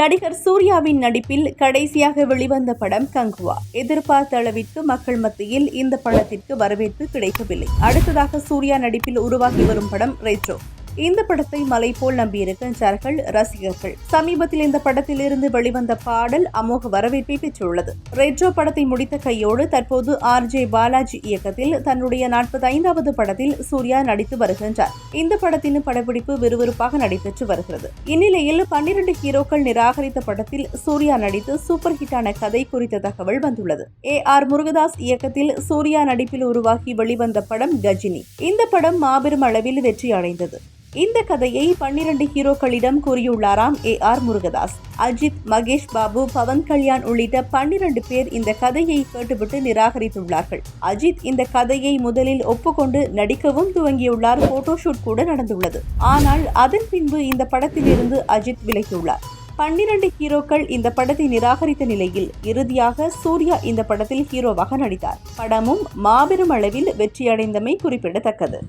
நடிகர் சூர்யாவின் நடிப்பில் கடைசியாக வெளிவந்த படம் கங்குவா. எதிர்பார்த்த அளவிற்கு மக்கள் மத்தியில் இந்த படத்திற்கு வரவேற்பு கிடைக்கவில்லை. அடுத்ததாக சூர்யா நடிப்பில் உருவாகி வரும் படம் ரெட்ரோ. இந்த படத்தை மலை போல் நம்பியிருக்கின்றார்கள் ரசிகர்கள். சமீபத்தில் இந்த படத்திலிருந்து வெளிவந்த பாடல் அமோக வரவேற்பை பெற்றுள்ளது. ரெட்ரோ படத்தை முடித்த கையோடு தற்போது ஆர் ஜே பாலாஜி இயக்கத்தில் தன்னுடைய நாற்பத்தி ஐந்தாவது படத்தில் சூர்யா நடித்து வருகின்றார். இந்த படத்தின் படப்பிடிப்பு விறுவிறுப்பாக நடைபெற்று வருகிறது. இந்நிலையில் பன்னிரண்டு ஹீரோக்கள் நிராகரித்த படத்தில் சூர்யா நடித்து சூப்பர் ஹிட்டான கதை குறித்த தகவல் வந்துள்ளது. ஏ ஆர் முருகதாஸ் இயக்கத்தில் சூர்யா நடிப்பில் உருவாகி வெளிவந்த படம் கஜினி. இந்த படம் மாபெரும் அளவில் வெற்றி அடைந்தது இந்த கதையை பன்னிரண்டு ஹீரோக்களிடம் கூறியுள்ளாராம் ஏ ஆர் முருகதாஸ். அஜித் மகேஷ் பாபு பவன் கல்யாண் உள்ளிட்ட பன்னிரண்டு பேர் இந்த கதையை கேட்டுவிட்டு நிராகரித்துள்ளார்கள். அஜித் இந்த கதையை முதலில் ஒப்புக்கொண்டு நடிக்கவும் துவங்கியுள்ளார். போட்டோஷூட் கூட நடந்துள்ளது. ஆனால் அதன் பின்பு இந்த படத்திலிருந்து அஜித் விலகியுள்ளார். பன்னிரண்டு ஹீரோக்கள் இந்த படத்தை நிராகரித்த நிலையில் இறுதியாக சூர்யா இந்த படத்தில் ஹீரோவாக நடித்தார். படமும் மாபெரும் அளவில் வெற்றியடைந்தமை குறிப்பிடத்தக்கது.